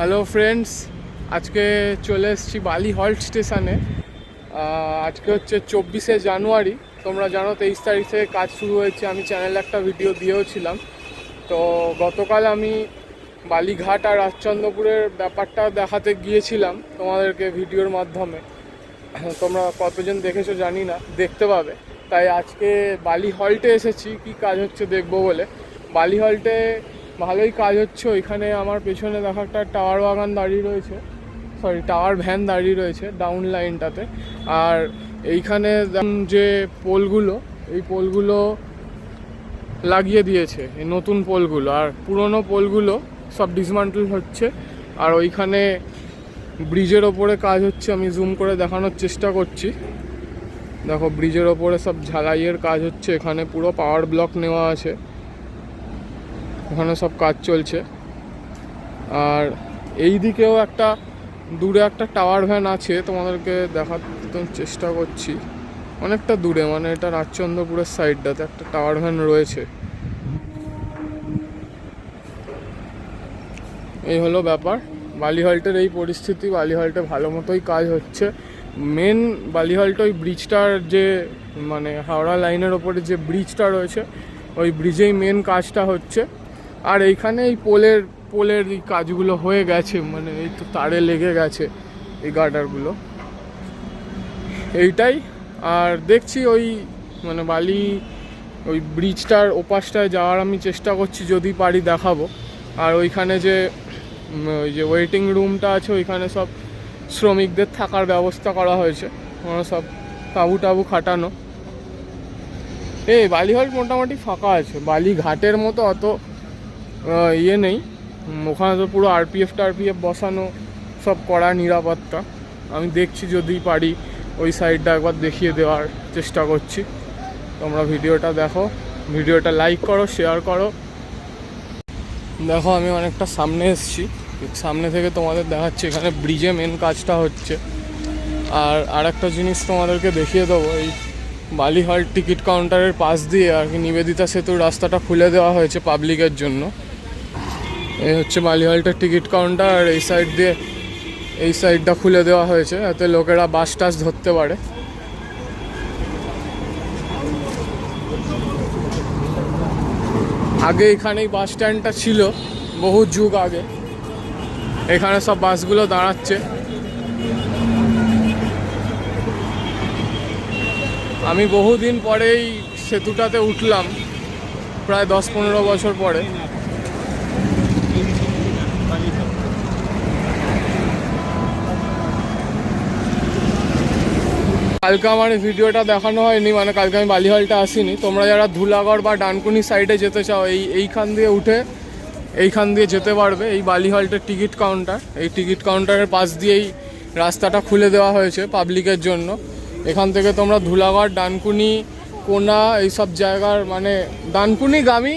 Hello friends আজকে চলে এসেছি বালি হল্ট স্টেশনে। আজকে হচ্ছে চব্বিশে জানুয়ারি। তোমরা জানো তেইশ তারিখ থেকে কাজ শুরু হয়েছে। আমি চ্যানেলে একটা ভিডিও দিয়েওছিলাম তো গতকাল আমি বালিঘাট আর রাজচন্দ্রপুরের ব্যাপারটা দেখাতে গিয়েছিলাম তোমাদেরকে ভিডিওর মাধ্যমে। তোমরা কতজন দেখেছ জানি না, দেখতে পাবে। তাই আজকে বালি হল্টে এসেছি। কি কাজ হচ্ছে দেখব বলে। বালি হল্টে ভালোই কাজ হচ্ছে। ওইখানে আমার পেছনে দেখো একটা টাওয়ার বাগান দাঁড়িয়ে রয়েছে। সরি টাওয়ার ভ্যান দাঁড়িয়ে রয়েছে ডাউন লাইনটাতে আর এইখানে যে পোলগুলো, এই পোলগুলো লাগিয়ে দিয়েছে, এই নতুন পোলগুলো। আর পুরনো পোলগুলো সব ডিসমান্টল হচ্ছে। আর ওইখানে ব্রিজের ওপরে কাজ হচ্ছে, আমি জুম করে দেখানোর চেষ্টা করছি। দেখো, ব্রিজের ওপরে সব ঝালাইয়ের কাজ হচ্ছে। এখানে পুরো পাওয়ার ব্লক নেওয়া আছে। ওখানে সব কাজ চলছে। আর এই দিকেও একটা, দূরে একটা টাওয়ার ভ্যান আছে, তোমাদেরকে দেখাতে চেষ্টা করছি। অনেকটা দূরে মানে এটা রাজচন্দ্রপুরের সাইডটাতে একটা টাওয়ার ভ্যান রয়েছে। এই হলো ব্যাপার। বালিহল্টের এই পরিস্থিতি, বালিহল্টে ভালো মতোই কাজ হচ্ছে। মেন বালিহল্ট ওই ব্রিজটার যে মানে হাওড়া লাইনের ওপরে যে ব্রিজটা রয়েছে, ওই ব্রিজেই মেন কাজটা হচ্ছে। আর এইখানে এই পোলের পোলের এই কাজগুলো হয়ে গেছে মানে এই তো তারে লেগে গেছে এই গার্ডারগুলো। এইটাই, আর দেখছি ওই মানে বালি, ওই ব্রিজটার ওপাশটায় যাওয়ার আমি চেষ্টা করছি, যদি পারি দেখাবো। আর ওইখানে যে ওই যে ওয়েটিং রুমটা আছে, ওইখানে সব শ্রমিকদের থাকার ব্যবস্থা করা হয়েছে। ওখানে সব তাবু টাবু খাটানো। এই বালিহল মোটামুটি ফাঁকা আছে। বালি ঘাটের মতো অত ইয়ে নেই। ওখানে তো পুরো আরপিএফ টারপিএফ বসানো, সব করা নিরাপত্তা। আমি দেখছি যদি পারি ওই সাইডটা একবার দেখিয়ে দেওয়ার চেষ্টা করছি। তোমরা ভিডিওটা দেখো, ভিডিওটা লাইক করো শেয়ার করো। দেখো, আমি অনেকটা সামনে এসেছি। সামনে থেকে তোমাদের দেখাচ্ছি, এখানে ব্রিজে মেন কাজটা হচ্ছে। আর আরেকটা জিনিস তোমাদেরকে দেখিয়ে দেবো, এই বালিহল টিকিট কাউন্টারের পাশ দিয়ে আর কি নিবেদিতা সেতুর রাস্তাটা খুলে দেওয়া হয়েছে পাবলিকের জন্য। এই হচ্ছে বালিহলটার টিকিট কাউন্টার আর এই সাইড দিয়ে, এই সাইডটা খুলে দেওয়া হয়েছে, যাতে লোকেরা বাস টাস ধরতে পারে। আগে এখানেই বাস স্ট্যান্ডটা ছিল, বহু যুগ আগে। এখানে সব বাসগুলো দাঁড়াচ্ছে। আমি বহুদিন পরেই সেতুটাতে উঠলাম, প্রায় দশ পনেরো বছর পরে। কালকে আমার এই ভিডিওটা দেখানো হয়নি মানে কালকে আমি বালিহলটা আসিনি। তোমরা যারা ধুলাগড় বা ডানকুনি সাইডে যেতে চাও, এই, এইখান দিয়ে উঠে, এইখান দিয়ে যেতে পারবে, এই বালিহলটের টিকিট কাউন্টার এই টিকিট কাউন্টারের পাশ দিয়েই রাস্তাটা খুলে দেওয়া হয়েছে পাবলিকের জন্য। এখান থেকে তোমরা ধুলাগড়, ডানকুনি, কোনা, এইসব জায়গার মানে ডানকুনিগামী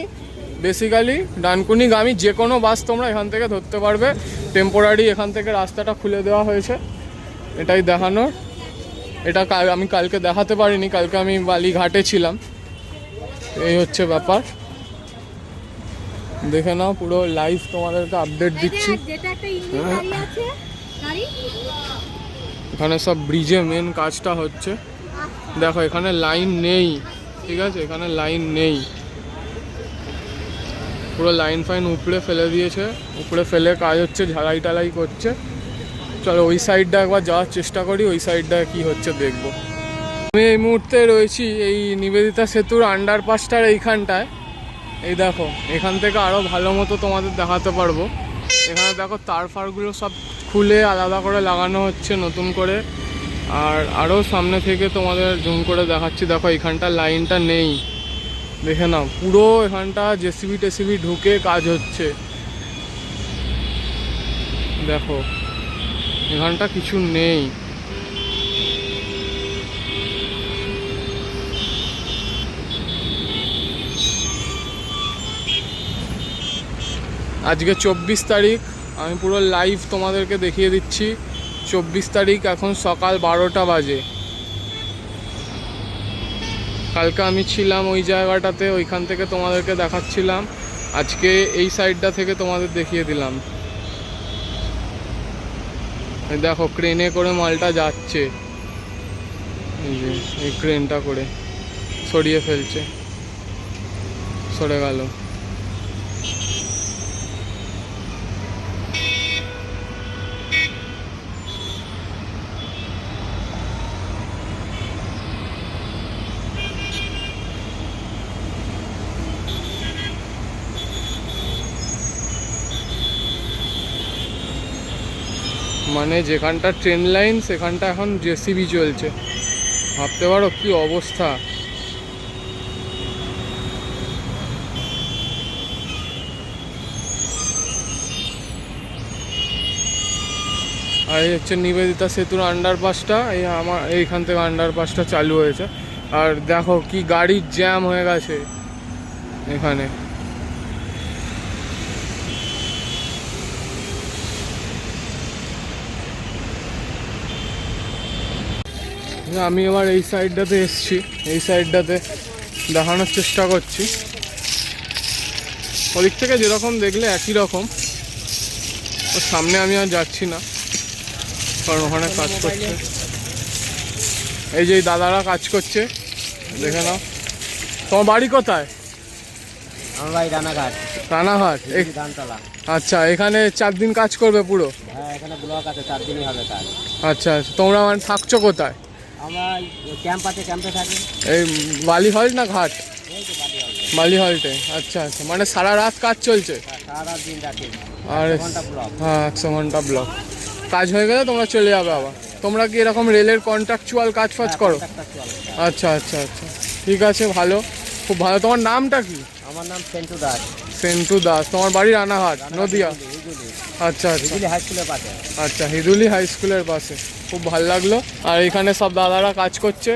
বেসিক্যালি ডানকুনিগামী যে কোনো বাস তোমরা এখান থেকে ধরতে পারবে। টেম্পোরারি এখান থেকে রাস্তাটা খুলে দেওয়া হয়েছে। এটাই দেখানোর। এটা আমি কালকে দেখাতে পারিনি কালকে আমি বালিঘাটে ছিলাম। এই হচ্ছে ব্যাপার। দেখে নাও পুরো লাইভ তোমাদেরকে আপডেট দিচ্ছি। গাড়ি? এখানে সব ব্রিজে মেন কাজটা হচ্ছে। দেখো এখানে লাইন নেই। ঠিক আছে? এখানে লাইন নেই। পুরো লাইন ফাইন উপড়ে ফেলে দিয়েছে। উপড়ে ফেলে কাজ হচ্ছে, ঝালাই টালাই করছে। চলো ওই সাইডটা একবার যাওয়ার চেষ্টা করি, ওই সাইডটা কি হচ্ছে দেখব। আমি এই মুহূর্তে রয়েছি এই নিবেদিতা সেতুর আন্ডারপাসটার এইখানটায়। এই দেখো, এখান থেকে আরও ভালো মতো তোমাদের দেখাতে পারব। এখানে দেখো তার ফারগুলো সব খুলে আলাদা করে লাগানো হচ্ছে নতুন করে। আর আরও সামনে থেকে তোমাদের জুম করে দেখাচ্ছি। দেখো এখানটা লাইনটা নেই। দেখে নাও, পুরো এখানটা জেসিবি টেসিবি ঢুকে কাজ হচ্ছে। দেখো, এখানটা কিছু নেই। আজকে চব্বিশ তারিখ, আমি পুরো লাইভ তোমাদেরকে দেখিয়ে দিচ্ছি। চব্বিশ তারিখ এখন সকাল বারোটা বাজে। কালকে আমি ছিলাম ওই জায়গাটাতে, ওইখান থেকে তোমাদেরকে দেখাচ্ছিলাম। আজকে এই সাইডটা থেকে তোমাদের দেখিয়ে দিলাম। দেখো, ক্রেনে করে মালটা যাচ্ছে। এই ক্রেনটা করে সরিয়ে ফেলছে। সরে গেল। মানে যেখানটা ট্রেন লাইন সেখানটা এখন জেসিবি চলছে। ভাবতে পারো কি অবস্থা। আর এই হচ্ছে নিবেদিতা সেতুর আন্ডারপাসটা এই আমার, এইখান থেকে আন্ডারপাসটা চালু হয়েছে। আর দেখো কি গাড়ির জ্যাম হয়ে গেছে এখানে। আমি এবার এই সাইডটাতে এসছি। এই সাইডটাতে দেখানোর চেষ্টা করছি। ওদিক থেকে যেরকম দেখলে একই রকম। ওর সামনে আমি আর যাচ্ছি না। কারণ ওখানে কাজ করছে। এই যে দাদারা কাজ করছে। দেখে নাও। তোমার বাড়ি কোথায়? আমার ভাই রানাঘাট। রানাঘাট। ধানতলা আচ্ছা এখানে চার দিন কাজ করবে পুরো? হ্যাঁ এখানে ব্লক আছে চার দিনই হবে কাজ। আচ্ছা আচ্ছা। তোমরা মানে থাকছো কোথায়? আমরা ক্যাম্প আছে ক্যাম্পে থাকি। এই বালি হল্ট না ঘাট? এই তো বালি হল্টে আচ্ছা আচ্ছা। মানে সারা রাত কাজ চলছে? সারা দিন রাখি আর হ্যাঁ একশো ঘণ্টা ব্লক কাজ হয়ে গেলে তোমরা চলে যাবে আবার। তোমরা কি এরকম রেলের কন্ট্রাকচুয়াল কাজ ফাজ করো? আচ্ছা আচ্ছা আচ্ছা। ঠিক আছে ভালো। খুব ভালো। তোমার নামটা কি? আমার নাম সেন্টু দাস। সেন্টু দাস। তোমার বাড়ি রানাঘাট নদিয়া। আচ্ছা আচ্ছা। হিজুলি হাই স্কুলের পাশে। আচ্ছা হিদুলি হাই স্কুলের পাশে। খুব ভালো লাগল। আর এখানে সব দাদারা কাজ করছে।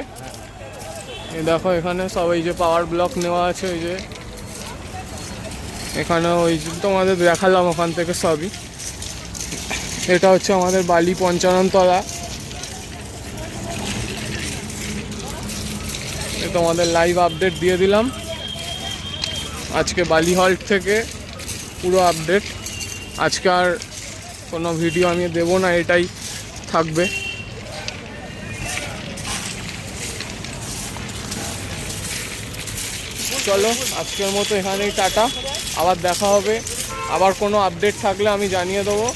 এই দেখো এখানে সব এই যে পাওয়ার ব্লক নেওয়া আছে ওই যে। এখানে ওই যে তোমাদের দেখালাম ওখান থেকে সবই। এটা হচ্ছে আমাদের বালি পঞ্চানন তলা তোমাদের লাইভ আপডেট দিয়ে দিলাম। আজকে বালি হল্ট থেকে পুরো আপডেট আজকে আর কোনো ভিডিও আমি দেবো না, এটাই থাকবে। চলো, আজকের মতো এখানেই টাটা। আবার দেখা হবে। আবার কোনো আপডেট থাকলে আমি জানিয়ে দেবো।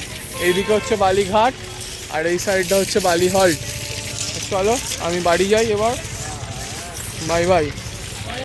এইদিকে হচ্ছে বালিঘাট, আর এই সাইডটা হচ্ছে বালি হল্ট চলো, আমি বাড়ি যাই এবার। Bye bye.